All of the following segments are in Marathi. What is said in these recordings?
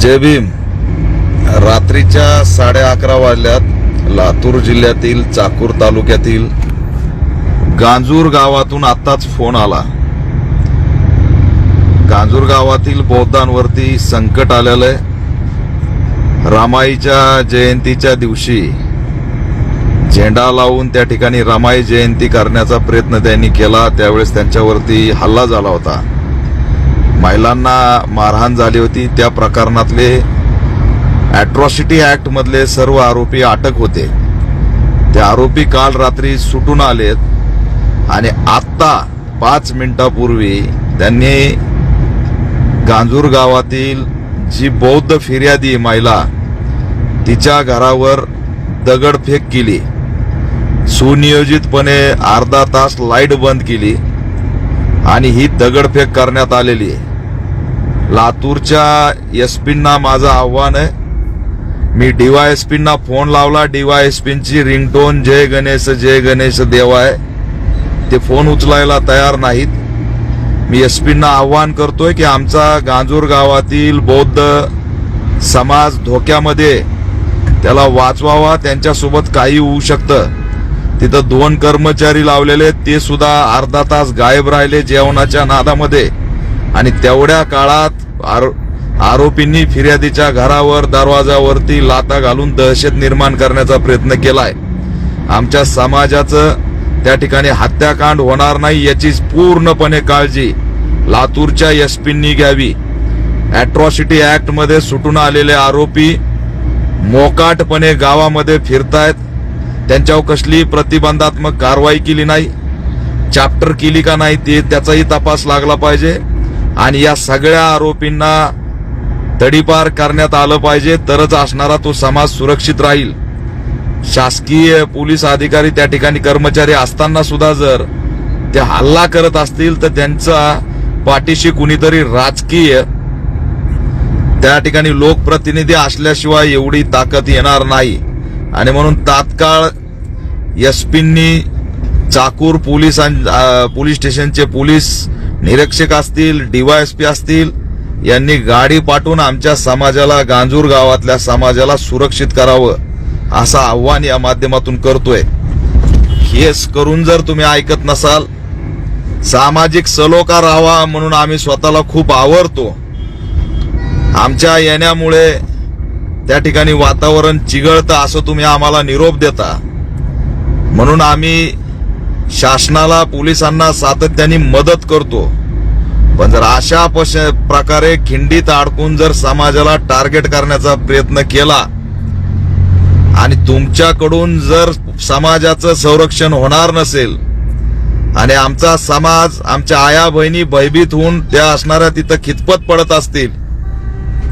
जय भीम. रात्रीच्या साडे अकरा वाजल्यात लातूर जिल्ह्यातील चाकूर तालुक्यातील गांजूर गावातून आताच फोन आला. गांजूर गावातील बौद्धांवरती संकट आलेलं आहे. रामाईच्या जयंतीच्या दिवशी झेंडा लावून त्या ठिकाणी रामाई जयंती करण्याचा प्रयत्न त्यांनी केला. त्यावेळेस त्यांच्यावरती हल्ला झाला होता. महिलांना मारहाण झाली होती. त्या प्रकरणातले ॲट्रॉसिटी ॲक्टमधले सर्व आरोपी अटक होते. ते आरोपी काल रात्री सुटून आलेत आणि आत्ता पाच मिनिटापूर्वी त्यांनी गांजूर गावातील जी बौद्ध फिर्यादी महिला तिच्या घरावर दगडफेक केली. सुनियोजितपणे अर्धा तास लाइट बंद केली आणि ही दगडफेक करण्यात आलेली आहे. लातूरच्या एसपींना माझं आव्हान आहे. मी डीवाय एस पींना फोन लावला. डीवाय एस पींची रिंगटोन जय गणेश जय गणेश देव आहे. ते फोन उचलायला तयार नाहीत. मी एसपींना आव्हान करतोय की आमचा गांजूर गावातील बौद्ध समाज धोक्यामध्ये त्याला वाचवावा त्यांच्यासोबत काही होऊ शकतं. तिथं दोन कर्मचारी लावलेले ते सुद्धा अर्धा तास गायब राहिले जेवणाच्या नादामध्ये. आणि तेवढ्या काळात आरो- आरोपींनी फिर्यादीच्या घरावर दरवाजावरती लाता घालून दहशत निर्माण करण्याचा प्रयत्न केलाय. आमच्या समाजाचं त्या ठिकाणी हत्याकांड होणार नाही याची पूर्णपणे काळजी लातूरच्या एसपींनी घ्यावी. अॅट्रॉसिटी ऍक्टमध्ये सुटून आलेले आरोपी मोकाटपणे गावामध्ये फिरतायत. त्यांच्यावर कसली प्रतिबंधात्मक कारवाई केली नाही. चॅप्टर केली का नाही ते त्याचाही तपास लागला पाहिजे. आणि या सगळ्या आरोपींना तडीपार करण्यात आलं पाहिजे. तरच असणारा तो समाज सुरक्षित राहील. शासकीय पोलीस अधिकारी त्या ठिकाणी कर्मचारी असताना सुद्धा जर ते हल्ला करत असतील तर त्यांचा पाठीशी कुणीतरी राजकीय त्या ठिकाणी लोकप्रतिनिधी असल्याशिवाय एवढी ताकद येणार नाही. आणि म्हणून तात्काळ एसपींनी चाकूर पोलिसां पोलीस स्टेशनचे पोलीस निरीक्षक असतील डीवायएसपी असतील यांनी गाडी पाठवून आमच्या समाजाला गांजूर गावातल्या समाजाला सुरक्षित करावं असं आव्हान या माध्यमातून करतोय. हेच करून जर तुम्ही ऐकत नसाल सामाजिक सलोखा राहावा म्हणून आम्ही स्वतःला खूप आवडतो. आमच्या येण्यामुळे त्या ठिकाणी वातावरण चिघळतं असं तुम्ही आम्हाला निरोप देता. म्हणून आम्ही शासनाला पोलिसांना सातत्याने मदत करतो. पण जर अशा पश प्रकारे खिंडीत अडकून जर समाजाला टार्गेट करण्याचा प्रयत्न केला आणि तुमच्याकडून जर समाजाचं संरक्षण होणार नसेल आणि आमचा समाज आमच्या आया बहिणी भयभीत होऊन त्या असणाऱ्या तिथं खितपत पडत असतील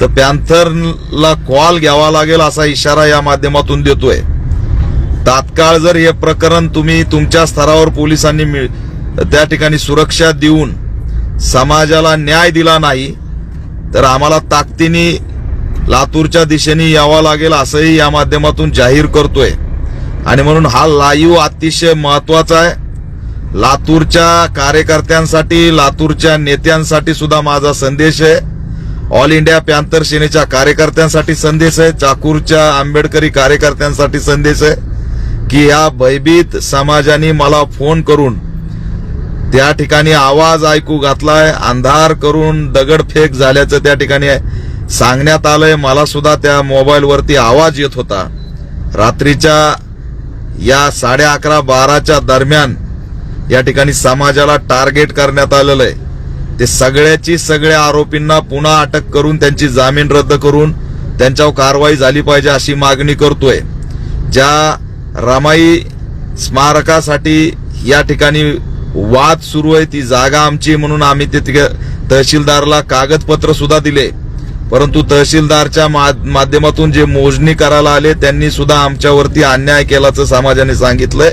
तर पॅन्थरला कॉल घ्यावा लागेल असा इशारा या माध्यमातून देतोय. तात्काळ जर हे प्रकरण तुम्ही तुमच्या स्तरावर पोलिसांनी मिळ- त्या ठिकाणी सुरक्षा देऊन समाजाला न्याय दिला नाही तर आम्हाला ताकदीने लातूरच्या दिशेने यावं लागेल असंही या माध्यमातून जाहीर करतोय. आणि म्हणून हा लाईव्ह अतिशय महत्त्वाचा आहे. लातूरच्या कार्यकर्त्यांसाठी लातूरच्या नेत्यांसाठी सुद्धा माझा संदेश आहे. ऑल इंडिया पॅन्थर सेनेच्या कार्यकर्त्यांसाठी संदेश आहे. चाकूरच्या आंबेडकरी कार्यकर्त्यांसाठी संदेश आहे. की या भयभीत समाजाने मला फोन करून त्या ठिकाणी आवाज ऐकू घातलाय अंधार करून दगडफेक झाल्याचं त्या ठिकाणी सांगण्यात आलंय. मला सुद्धा त्या मोबाईलवरती आवाज येत होता. रात्रीच्या या साडे अकरा बाराच्या दरम्यान या ठिकाणी समाजाला टार्गेट करण्यात आलेलं आहे. ते सगळ्याची सगळ्या आरोपींना पुन्हा अटक करून त्यांची जामीन रद्द करून त्यांच्यावर कारवाई झाली पाहिजे अशी मागणी करतोय. ज्या रमाई स्मारकासाठी या ठिकाणी वाद सुरू आहे. ती जागा आमची म्हणून आम्ही तिथे तहसीलदारला कागदपत्र सुद्धा दिले. परंतु तहसीलदारच्या मा- माध्यमातून जे मोजणी करायला आले त्यांनी सुद्धा आमच्यावरती अन्याय केल्याचं समाजाने सांगितलंय.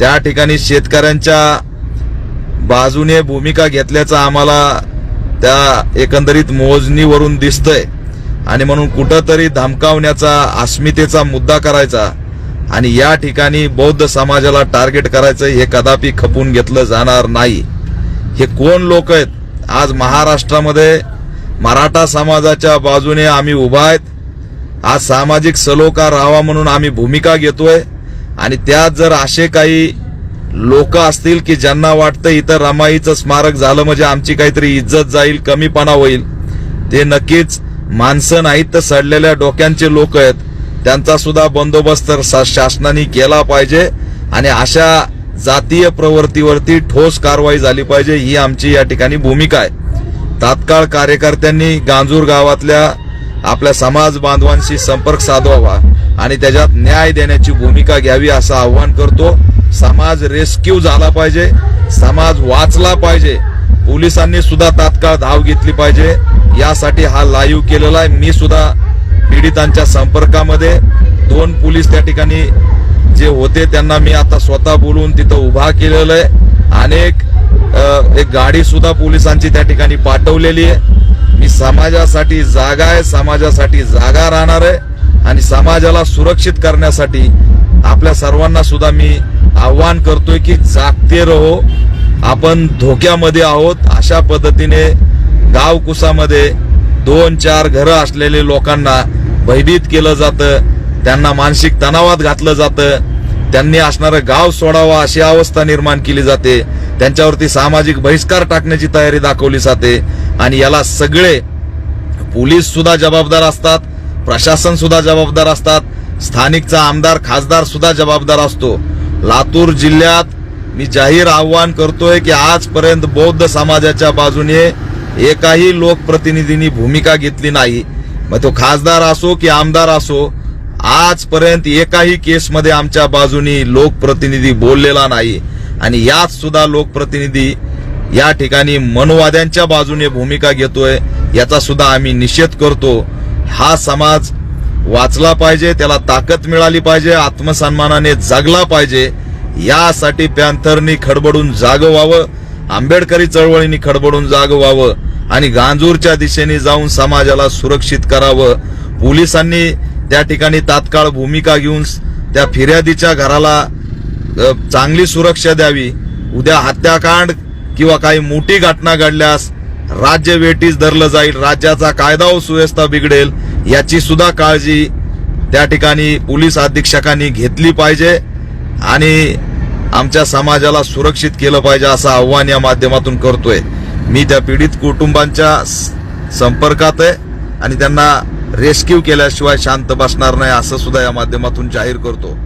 त्या ठिकाणी शेतकऱ्यांच्या बाजूने भूमिका घेतल्याचं आम्हाला त्या एकंदरीत मोजणीवरून दिसतंय. आणि म्हणून कुठंतरी धमकावण्याचा अस्मितेचा मुद्दा करायचा आणि या ठिकाणी बौद्ध समाजाला टार्गेट करायचं हे कदापि खपून घेतलं जाणार नाही. हे कोण लोक आहेत? आज महाराष्ट्रामध्ये मराठा समाजाच्या बाजूने आम्ही उभा आहेत. आज सामाजिक सलोखा राहावा म्हणून आम्ही भूमिका घेतोय. आणि त्यात जर असे काही लोक असतील की ज्यांना वाटतं इथं रमाईचं स्मारक झालं म्हणजे आमची काहीतरी इज्जत जाईल कमीपणा होईल ते नक्कीच माणसं नाहीत तर सडलेल्या डोक्यांचे लोक आहेत. त्यांचा सुद्धा बंदोबस्त तर शा- शासनाने केला पाहिजे आणि अशा जातीय प्रवृत्तीवरती ठोस कारवाई झाली पाहिजे ही आमची या ठिकाणी भूमिका आहे. तात्काळ कार्यकर्त्यांनी गांजूर गावातल्या आपल्या समाज बांधवांशी संपर्क साधवावा आणि त्याच्यात न्याय देण्याची भूमिका घ्यावी असं आव्हान करतो. समाज रेस्क्यू झाला पाहिजे समाज वाचला पाहिजे. पोलिसांनी सुद्धा तात्काळ धाव घेतली पाहिजे. यासाठी हा लाईव्ह केलेला आहे. मी सुद्धा पीडितांच्या संपर्कामध्ये दोन पोलीस त्या ठिकाणी जे होते त्यांना मी आता स्वतः बोलून तिथं उभा केलेलं आहे. अनेक एक गाडी सुद्धा पोलिसांची त्या ठिकाणी पाठवलेली आहे. मी समाजासाठी जागा आहे समाजासाठी जागा राहणार आहे आणि समाजाला सुरक्षित करण्यासाठी आपल्या सर्वांना सुद्धा मी आव्हान करतोय की जागते रहो. आपण धोक्यामध्ये आहोत. अशा पद्धतीने गावकुसामध्ये दोन चार घरं असलेले लोकांना भयभीत केलं जातं. त्यांना मानसिक तणावात घातलं जातं. त्यांनी असणारं गाव सोडावं अशी अवस्था निर्माण केली जाते. त्यांच्यावरती सामाजिक बहिष्कार टाकण्याची तयारी दाखवली जाते. आणि याला सगळे पोलीस सुद्धा जबाबदार असतात प्रशासन सुद्धा जबाबदार असतात स्थानिकचा आमदार खासदार सुद्धा जबाबदार असतो. लातूर जिल्ह्यात मी जाहीर आव्हान करतोय की आजपर्यंत बौद्ध समाजाच्या बाजूने एकाही लोकप्रतिनिधींनी भूमिका घेतली नाही. मग तो खासदार असो की आमदार असो आजपर्यंत एकाही केसमध्ये आमच्या बाजूनी लोकप्रतिनिधी बोललेला नाही. आणि यात सुद्धा लोकप्रतिनिधी या ठिकाणी मनवाद्यांच्या बाजूने भूमिका घेतोय याचा सुद्धा आम्ही निषेध करतो. हा समाज वाचला पाहिजे त्याला ताकद मिळाली पाहिजे आत्मसन्मानाने जगला पाहिजे. यासाठी पॅन्थरनी खडबडून जागं व्हावं आंबेडकरी चळवळींनी खडबडून जागं व्हावं. आणि गांजूरच्या दिशेने जाऊन समाजाला सुरक्षित करावं. पोलिसांनी त्या ठिकाणी तात्काळ भूमिका घेऊन त्या फिर्यादीच्या घराला चांगली सुरक्षा द्यावी. उद्या हत्याकांड किंवा काही मोठी घटना घडल्यास राज्य वेटीस धरलं जाईल. राज्याचा कायदा व सुव्यवस्था बिघडेल याची सुद्धा काळजी त्या ठिकाणी पोलीस अधीक्षकांनी घेतली पाहिजे आणि आमच्या समाजाला सुरक्षित केलं पाहिजे असं आव्हान या माध्यमातून करतोय. मी त्या पीडित कुटुंबांच्या स- संपर्कात आहे आणि त्यांना रेस्क्यू केल्याशिवाय शांत बसणार नाही असं सुद्धा या माध्यमातून जाहीर करतो.